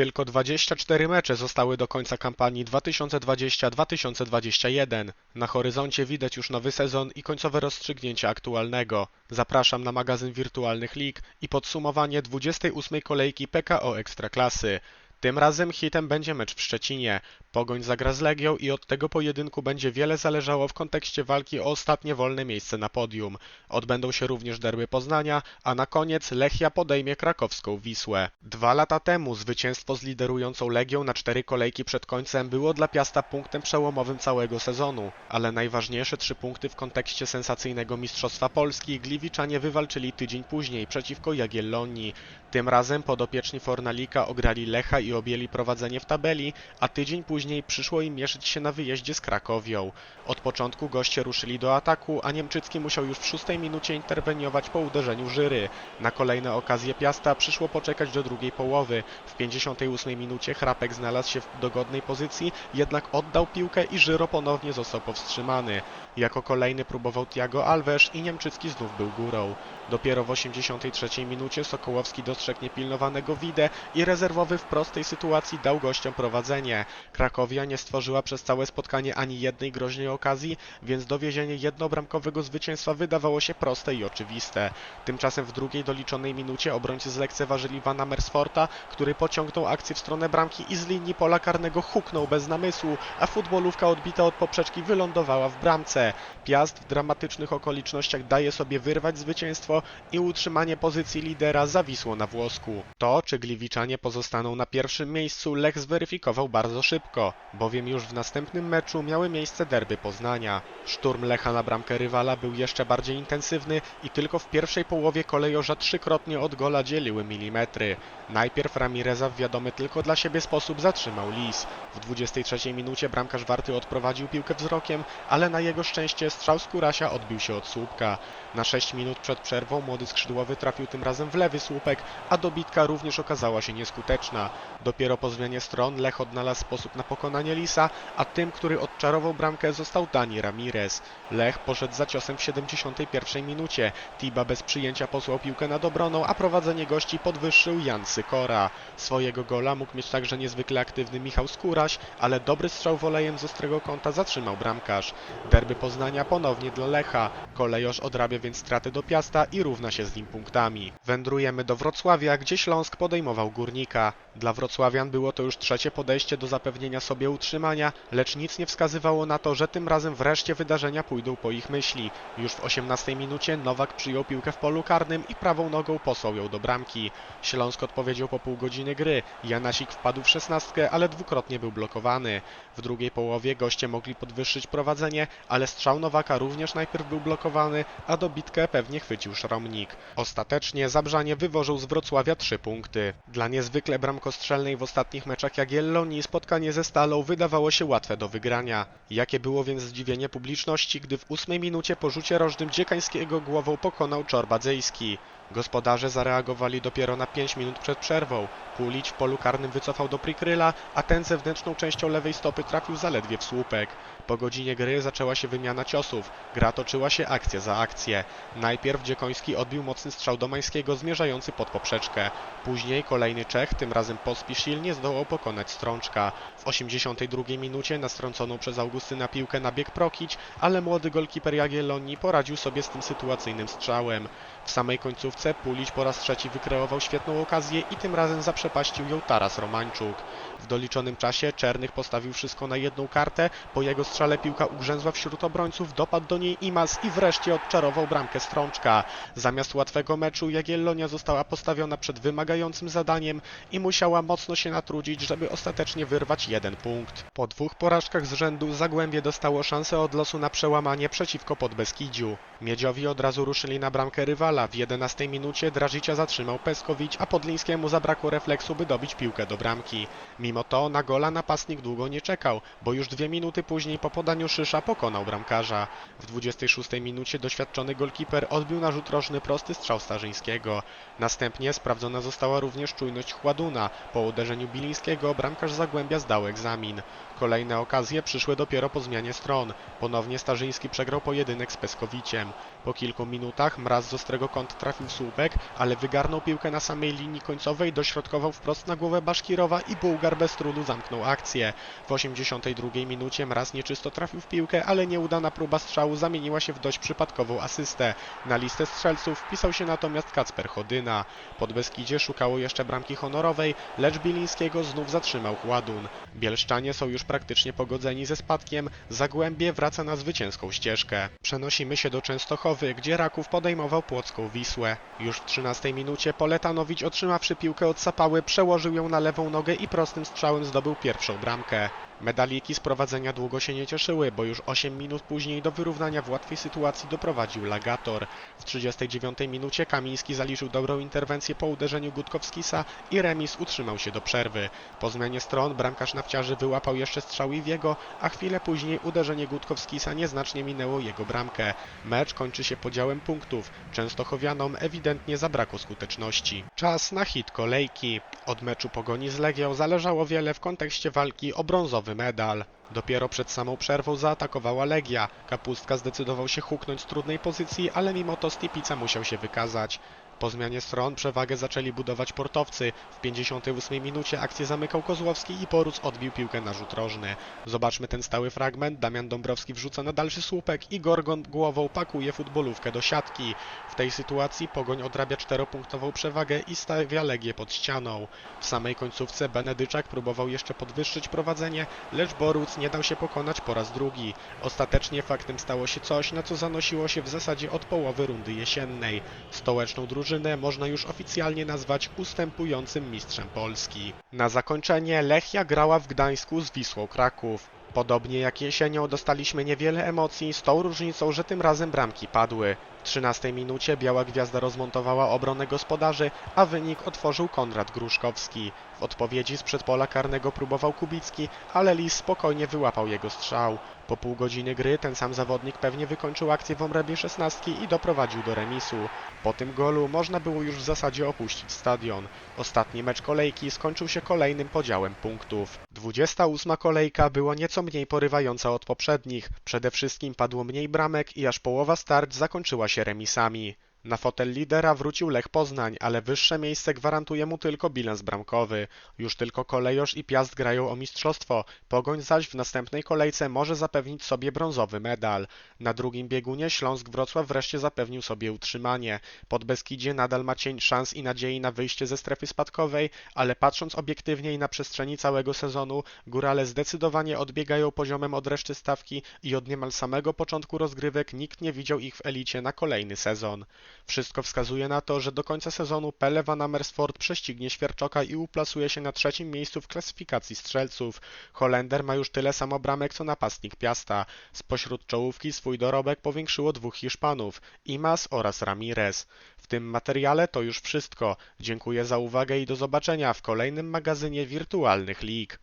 Tylko 24 mecze zostały do końca kampanii 2020-2021. Na horyzoncie widać już nowy sezon i końcowe rozstrzygnięcie aktualnego. Zapraszam na magazyn wirtualnych lig i podsumowanie 28 kolejki PKO Ekstraklasy. Tym razem hitem będzie mecz w Szczecinie. Pogoń zagra z Legią i od tego pojedynku będzie wiele zależało w kontekście walki o ostatnie wolne miejsce na podium. Odbędą się również derby Poznania, a na koniec Lechia podejmie krakowską Wisłę. Dwa lata temu zwycięstwo z liderującą Legią na cztery kolejki przed końcem było dla Piasta punktem przełomowym całego sezonu, ale najważniejsze trzy punkty w kontekście sensacyjnego Mistrzostwa Polski Gliwiczanie wywalczyli tydzień później przeciwko Jagiellonii. Tym razem podopieczni Fornalika ograli Lecha i objęli prowadzenie w tabeli, a tydzień później przyszło im mierzyć się na wyjeździe z Krakowią. Od początku goście ruszyli do ataku, a Niemczycki musiał już w szóstej minucie interweniować po uderzeniu Żyry. Na kolejne okazje Piasta przyszło poczekać do drugiej połowy. W 58 minucie Chrapek znalazł się w dogodnej pozycji, jednak oddał piłkę i Żyro ponownie został powstrzymany. Jako kolejny próbował Thiago Alves i Niemczycki znów był górą. Dopiero w 83 minucie Sokołowski dostrzegł niepilnowanego Widę i rezerwowy w prostej sytuacji dał gościom prowadzenie. Krakowia nie stworzyła przez całe spotkanie ani jednej groźnej okazji, więc dowiezienie jednobramkowego zwycięstwa wydawało się proste i oczywiste. Tymczasem w drugiej doliczonej minucie obrońcy zlekceważyli Vana Mersforta, który pociągnął akcję w stronę bramki i z linii pola karnego huknął bez namysłu, a futbolówka odbita od poprzeczki wylądowała w bramce. Piast w dramatycznych okolicznościach daje sobie wyrwać zwycięstwo i utrzymanie pozycji lidera zawisło na włosku. To, czy Gliwiczanie pozostaną na pierwszym miejscu, Lech zweryfikował bardzo szybko, bowiem już w następnym meczu miały miejsce derby Poznania. Szturm Lecha na bramkę rywala był jeszcze bardziej intensywny i tylko w pierwszej połowie kolejorza trzykrotnie od gola dzieliły milimetry. Najpierw Ramireza w wiadomy tylko dla siebie sposób zatrzymał Lis. W 23 minucie bramkarz Warty odprowadził piłkę wzrokiem, ale na jego szczęście strzał z Kurasia odbił się od słupka. Na 6 minut przed przerwą młody skrzydłowy trafił tym razem w lewy słupek, a dobitka również okazała się nieskuteczna. Dopiero po zmianie stron Lech odnalazł sposób na pokonanie Lisa, a tym, który odczarował bramkę został Dani Ramirez. Lech poszedł za ciosem w 71 minucie. Tiba bez przyjęcia posłał piłkę nad obroną, a prowadzenie gości podwyższył Jan Sykora. Swojego gola mógł mieć także niezwykle aktywny Michał Skóraś, ale dobry strzał wolejem z ostrego kąta zatrzymał bramkarz. Derby Poznania ponownie dla Lecha. Kolejorz odrabia więc straty do Piasta i równa się z nim punktami. Wędrujemy do Wrocławia, gdzie Śląsk podejmował Górnika. Dla Wrocławian było to już trzecie podejście do zapewnienia sobie utrzymania, lecz nic nie wskazywało na to, że tym razem wreszcie wydarzenia pójdą po ich myśli. Już w 18 minucie Nowak przyjął piłkę w polu karnym i prawą nogą posłał ją do bramki. Śląsk odpowiedział po pół godziny gry. Janasik wpadł w szesnastkę, ale dwukrotnie był blokowany. W drugiej połowie goście mogli podwyższyć prowadzenie, ale strzał Nowaka również najpierw był blokowany, a dobitkę pewnie chwycił Szromnik. Ostatecznie Zabrzanie wywożył z Wrocławia trzy punkty. Dla niezwykle bramkostrzelnej w ostatnich meczach Jagiellonii spotkanie ze Stalą wydawało się łatwe do wygrania. Jakie było więc zdziwienie publiczności, gdy w ósmej minucie po rzucie rożnym Dziekańskiego głową pokonał Czorbadzejski. Gospodarze zareagowali dopiero na 5 minut przed przerwą. Pulić w polu karnym wycofał do Prikryla, a ten zewnętrzną częścią lewej stopy trafił zaledwie w słupek. Po godzinie gry zaczęła się wymiana ciosów. Gra toczyła się akcja za akcję. Najpierw Dziekoński odbił mocny strzał Domańskiego zmierzający pod poprzeczkę. Później kolejny Czech, tym razem Pospisil, nie zdołał pokonać Strączka. W 82 minucie na strąconą przez Augustyna piłkę nabiegł Prokić, ale młody golkiper Jagiellonii poradził sobie z tym sytuacyjnym strzałem. W samej końcówce Pulić po raz trzeci wykreował świetną okazję i tym razem zaprzepaścił ją Taras Romańczuk. W doliczonym czasie Czernych postawił wszystko na jedną kartę, po jego strzale piłka ugrzęzła wśród obrońców, dopadł do niej Imas i wreszcie odczarował bramkę Strączka. Zamiast łatwego meczu Jagiellonia została postawiona przed wymagającym zadaniem i musiała mocno się natrudzić, żeby ostatecznie wyrwać jeden punkt. Po dwóch porażkach z rzędu Zagłębie dostało szansę od losu na przełamanie przeciwko Podbeskidziu. Miedziowi od razu ruszyli na bramkę rywala. W 11 minucie Drażycia zatrzymał Peskowicz, a Podlińskiemu zabrakło refleksu, by dobić piłkę do bramki. Mimo to na gola napastnik długo nie czekał, bo już dwie minuty później po podaniu Szysza pokonał bramkarza. W 26 minucie doświadczony golkiper odbił na rzut rożny prosty strzał Starzyńskiego. Następnie sprawdzona została również czujność Chładuna. Po uderzeniu Bilińskiego bramkarz Zagłębia zdał egzamin. Kolejne okazje przyszły dopiero po zmianie stron. Ponownie Starzyński przegrał pojedynek z Peskowiciem. Po kilku minutach Mraz z ostrego kąt trafił w słupek, ale wygarnął piłkę na samej linii końcowej, dośrodkował wprost na głowę Baszkirowa i Bułgar bez trudu zamknął akcję. W 82 minucie Mraz nieczysto trafił w piłkę, ale nieudana próba strzału zamieniła się w dość przypadkową asystę. Na listę strzelców wpisał się natomiast Kacper Chodyna. Pod Beskidzie szukało jeszcze bramki honorowej, lecz Bilińskiego znów zatrzymał Chładun. Bielszczanie są już praktycznie pogodzeni ze spadkiem, Zagłębie wraca na zwycięską ścieżkę. Przenosimy się do Częstochowy, gdzie Raków podejmował Płocką Wisłę. Już w 13 minucie Poletanowicz otrzymawszy piłkę od Sapały przełożył ją na lewą nogę i prostym strzałem zdobył pierwszą bramkę. Medaliki z prowadzenia długo się nie cieszyły, bo już 8 minut później do wyrównania w łatwej sytuacji doprowadził Lagator. W 39 minucie Kamiński zaliczył dobrą interwencję po uderzeniu Gutkowskisa i remis utrzymał się do przerwy. Po zmianie stron bramkarz nawciarzy wyłapał jeszcze strzał Iwiego, a chwilę później uderzenie Gutkowskisa nieznacznie minęło jego bramkę. Mecz kończy się podziałem punktów. Częstochowianom ewidentnie zabrakło skuteczności. Czas na hit kolejki. Od meczu Pogoni z Legią zależało wiele w kontekście walki o brązowy medal. Dopiero przed samą przerwą zaatakowała Legia. Kapustka zdecydował się huknąć z trudnej pozycji, ale mimo to Stipica musiał się wykazać. Po zmianie stron przewagę zaczęli budować portowcy. W 58 minucie akcję zamykał Kozłowski i Porus odbił piłkę na rzut rożny. Zobaczmy ten stały fragment. Damian Dąbrowski wrzuca na dalszy słupek i Gorgon głową pakuje futbolówkę do siatki. W tej sytuacji Pogoń odrabia czteropunktową przewagę i stawia Legię pod ścianą. W samej końcówce Benedyczak próbował jeszcze podwyższyć prowadzenie, lecz Boruc nie dał się pokonać po raz drugi. Ostatecznie faktem stało się coś, na co zanosiło się w zasadzie od połowy rundy jesiennej. Stołeczną drużynę można już oficjalnie nazwać ustępującym mistrzem Polski. Na zakończenie Lechia grała w Gdańsku z Wisłą Kraków. Podobnie jak jesienią dostaliśmy niewiele emocji, z tą różnicą, że tym razem bramki padły. W 13 minucie Biała Gwiazda rozmontowała obronę gospodarzy, a wynik otworzył Konrad Gruszkowski. W odpowiedzi z przedpola karnego próbował Kubicki, ale Lis spokojnie wyłapał jego strzał. Po pół godziny gry ten sam zawodnik pewnie wykończył akcję w obrębie szesnastki i doprowadził do remisu. Po tym golu można było już w zasadzie opuścić stadion. Ostatni mecz kolejki skończył się kolejnym podziałem punktów. 28 kolejka była nieco mniej porywająca od poprzednich. Przede wszystkim padło mniej bramek i aż połowa start zakończyła się remisami. Na fotel lidera wrócił Lech Poznań, ale wyższe miejsce gwarantuje mu tylko bilans bramkowy. Już tylko Kolejosz i Piast grają o mistrzostwo, Pogoń zaś w następnej kolejce może zapewnić sobie brązowy medal. Na drugim biegunie Śląsk Wrocław wreszcie zapewnił sobie utrzymanie. Pod Beskidzie nadal ma cień szans i nadziei na wyjście ze strefy spadkowej, ale patrząc obiektywnie i na przestrzeni całego sezonu, górale zdecydowanie odbiegają poziomem od reszty stawki i od niemal samego początku rozgrywek nikt nie widział ich w elicie na kolejny sezon. Wszystko wskazuje na to, że do końca sezonu Pele Van Amersfoort prześcignie Świerczoka i uplasuje się na trzecim miejscu w klasyfikacji strzelców. Holender ma już tyle samo bramek co napastnik Piasta. Spośród czołówki swój dorobek powiększyło dwóch Hiszpanów, Imas oraz Ramirez. W tym materiale to już wszystko. Dziękuję za uwagę i do zobaczenia w kolejnym magazynie wirtualnych lig.